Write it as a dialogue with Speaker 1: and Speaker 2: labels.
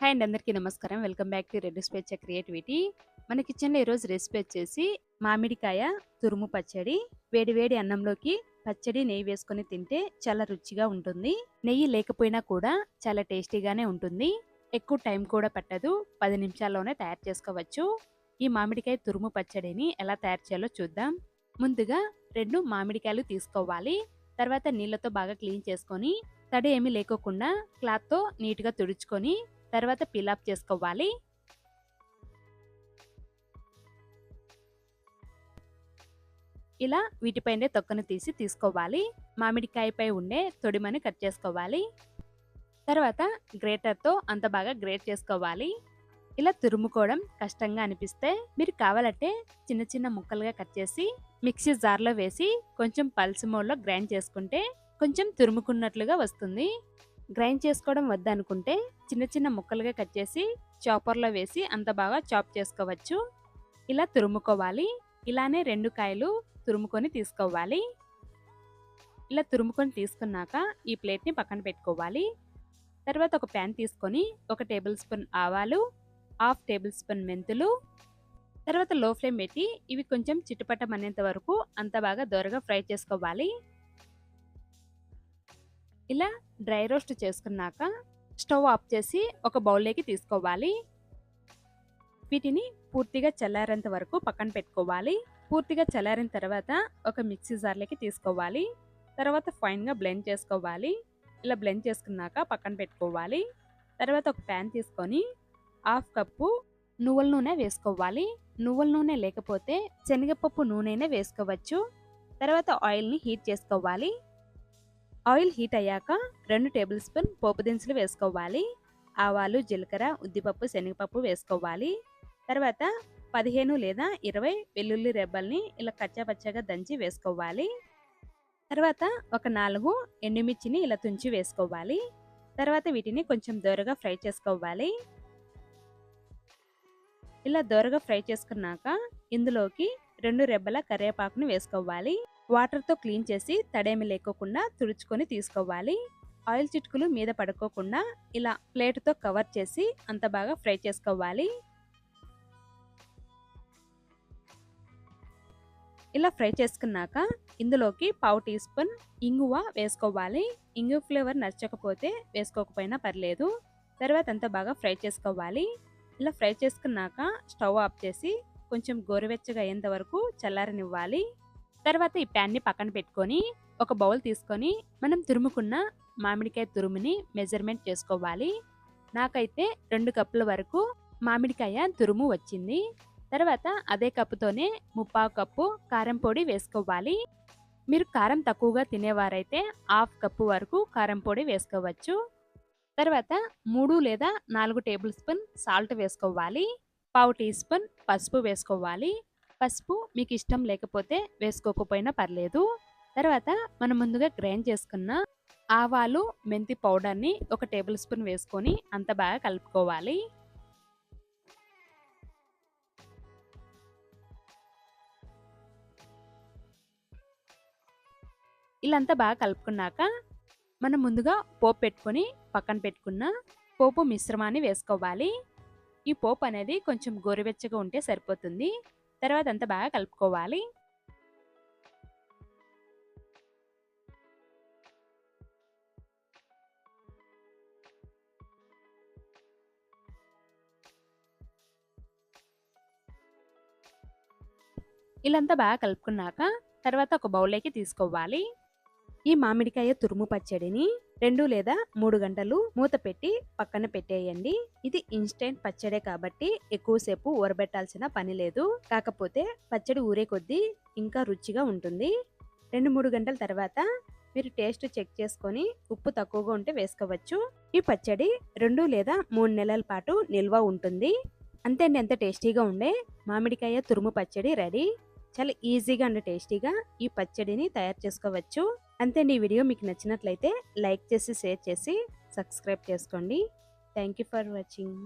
Speaker 1: Hi అండి అందరికీ నమస్కారం. Welcome back to red speech creativity. మన కిచెన్లో ఈరోజు రెసిపీ వచ్చేసి మామిడికాయ తురుము పచ్చడి వేడి వేడి అన్నంలోకి పచ్చడి నెయ్యి వేసుకొని తింటే చాలా రుచిగా ఉంటుంది. నెయ్యి లేకపోయినా కూడా చాలా టేస్టీగానే ఉంటుంది. ఎక్కువ టైం కూడా పట్టదు. పది నిమిషాల్లోనే తయారు చేసుకోవచ్చు. ఈ మామిడికాయ తురుము పచ్చడిని ఎలా తయారు చేయాలో చూద్దాం. ముందుగా రెండు మామిడికాయలు తీసుకోవాలి. తర్వాత నీళ్ళతో బాగా క్లీన్ చేసుకొని తడి ఏమీ లేకోకుండా క్లాత్తో నీట్గా తుడుచుకొని తర్వాత పిలాప్ చేసుకోవాలి. ఇలా వీటిపైనే తొక్కను తీసి తీసుకోవాలి. మామిడికాయపై ఉండే తొడిమని కట్ చేసుకోవాలి. తర్వాత గ్రేటర్తో అంత బాగా గ్రేట్ చేసుకోవాలి. ఇలా తురుముకోవడం కష్టంగా అనిపిస్తే మీరు కావాలంటే చిన్న చిన్న ముక్కలుగా కట్ చేసి మిక్సీ జార్లో వేసి కొంచెం పల్స్ మోడ్లో గ్రైండ్ చేసుకుంటే కొంచెం తురుముకున్నట్లుగా వస్తుంది. గ్రైండ్ చేసుకోవడం వద్దనుకుంటే చిన్న చిన్న ముక్కలుగా కట్ చేసి చాపర్లో వేసి అంత బాగా చాప్ చేసుకోవచ్చు. ఇలా తురుముకోవాలి. ఇలానే రెండు కాయలు తురుముకొని తీసుకోవాలి. ఇలా తురుముకొని తీసుకున్నాక ఈ ప్లేట్ని పక్కన పెట్టుకోవాలి. తర్వాత ఒక ప్యాన్ తీసుకొని ఒక టేబుల్ స్పూన్ ఆవాలు హాఫ్ టేబుల్ స్పూన్ మెంతులు తర్వాత లో ఫ్లేమ్ పెట్టి ఇవి కొంచెం చిట్టుపట్టమనేంత వరకు అంత బాగా దోరగా ఫ్రై చేసుకోవాలి. ఇలా డ్రై రోస్ట్ చేసుకున్నాక స్టవ్ ఆఫ్ చేసి ఒక బౌల్లోకి తీసుకోవాలి. వీటిని పూర్తిగా చల్లారేంత వరకు పక్కన పెట్టుకోవాలి. పూర్తిగా చల్లారిన తర్వాత ఒక మిక్సీ జార్లోకి తీసుకోవాలి. తర్వాత ఫైన్గా బ్లెండ్ చేసుకోవాలి. ఇలా బ్లెండ్ చేసుకున్నాక పక్కన పెట్టుకోవాలి. తర్వాత ఒక ప్యాన్ తీసుకొని హాఫ్ కప్పు నువ్వుల నూనె వేసుకోవాలి. నువ్వుల నూనె లేకపోతే శనగపప్పు నూనెనే వేసుకోవచ్చు. తర్వాత ఆయిల్ని హీట్ చేసుకోవాలి. ఆయిల్ హీట్ అయ్యాక రెండు టేబుల్ స్పూన్ పోపు దినుసులు వేసుకోవాలి. ఆవాలు జీలకర్ర ఉద్దిపప్పు శనగపప్పు వేసుకోవాలి. తర్వాత పదిహేను లేదా ఇరవై వెల్లుల్లి రెబ్బల్ని ఇలా కచ్చాపచ్చాగా దంచి వేసుకోవాలి. తర్వాత ఒక నాలుగు ఎండుమిర్చిని ఇలా తుంచి వేసుకోవాలి. తర్వాత వీటిని కొంచెం దోరగా ఫ్రై చేసుకోవాలి. ఇలా దోరగా ఫ్రై చేసుకున్నాక ఇందులోకి రెండు రెబ్బల కరివేపాకుని వేసుకోవాలి. వాటర్తో క్లీన్ చేసి తడేమి లేకోకుండా తుడుచుకొని తీసుకోవాలి. ఆయిల్ చిటుకులు మీద పడుకోకుండా ఇలా ప్లేట్తో కవర్ చేసి అంత బాగా ఫ్రై చేసుకోవాలి. ఇలా ఫ్రై చేసుకున్నాక ఇందులోకి పావు టీ స్పూన్ ఇంగువ వేసుకోవాలి. ఇంగు ఫ్లేవర్ నచ్చకపోతే వేసుకోకపోయినా పర్లేదు. తర్వాత అంతా బాగా ఫ్రై చేసుకోవాలి. ఇలా ఫ్రై చేసుకున్నాక స్టవ్ ఆఫ్ చేసి కొంచెం గోరువెచ్చగా అయ్యేంత వరకు చల్లారనివ్వాలి. తర్వాత ఈ ప్యాన్ని పక్కన పెట్టుకొని ఒక బౌల్ తీసుకొని మనం తురుముకున్న మామిడికాయ తురుముని మెజర్మెంట్ చేసుకోవాలి. నాకైతే రెండు కప్పుల వరకు మామిడికాయ తురుము వచ్చింది. తర్వాత అదే కప్పుతోనే ముప్పావు కప్పు కారం పొడి వేసుకోవాలి. మీరు కారం తక్కువగా తినేవారైతే హాఫ్ కప్పు వరకు కారం పొడి వేసుకోవచ్చు. తర్వాత మూడు లేదా నాలుగు టేబుల్ స్పూన్ సాల్ట్ వేసుకోవాలి. పావు టీ స్పూన్ పసుపు వేసుకోవాలి. పసుపు మీకు ఇష్టం లేకపోతే వేసుకోకపోయినా పర్లేదు. తర్వాత మనం ముందుగా గ్రైండ్ చేసుకున్న ఆవాలు మెంతి పౌడర్ని ఒక టేబుల్ స్పూన్ వేసుకొని అంత బాగా కలుపుకోవాలి. ఇలాంతా బాగా కలుపుకున్నాక మనం ముందుగా పోపు పెట్టుకొని పక్కన పెట్టుకున్న పోపు మిశ్రమాన్ని వేసుకోవాలి. ఈ పోపు అనేది కొంచెం గోరువెచ్చగా ఉంటే సరిపోతుంది. తర్వాత అంతా బాగా కలుపుకోవాలి. ఇలాంతా బాగా కలుపుకున్నాక తర్వాత ఒక బౌల్లోకి తీసుకోవాలి. ఈ మామిడికాయ తురుము పచ్చడిని రెండు లేదా మూడు గంటలు మూత పెట్టి పక్కన పెట్టేయండి. ఇది ఇన్స్టెంట్ పచ్చడే కాబట్టి ఎక్కువసేపు ఊరబెట్టాల్సిన పని లేదు. కాకపోతే పచ్చడి ఊరే కొద్దీ ఇంకా రుచిగా ఉంటుంది. రెండు మూడు గంటల తర్వాత మీరు టేస్ట్ చెక్ చేసుకొని ఉప్పు తక్కువగా ఉంటే వేసుకోవచ్చు. ఈ పచ్చడి రెండు లేదా మూడు నెలల పాటు నిల్వ ఉంటుంది. అంతే ఎంత టేస్టీగా ఉండే మామిడికాయ తురుము పచ్చడి రెడీ. చాలా ఈజీగా అండ్ టేస్టీగా ఈ పచ్చడిని తయారు చేసుకోవచ్చు. అంతే ఈ వీడియో మీకు నచ్చినట్లయితే లైక్ చేసి షేర్ చేసి సబ్స్క్రైబ్ చేసుకోండి. Thank you for watching.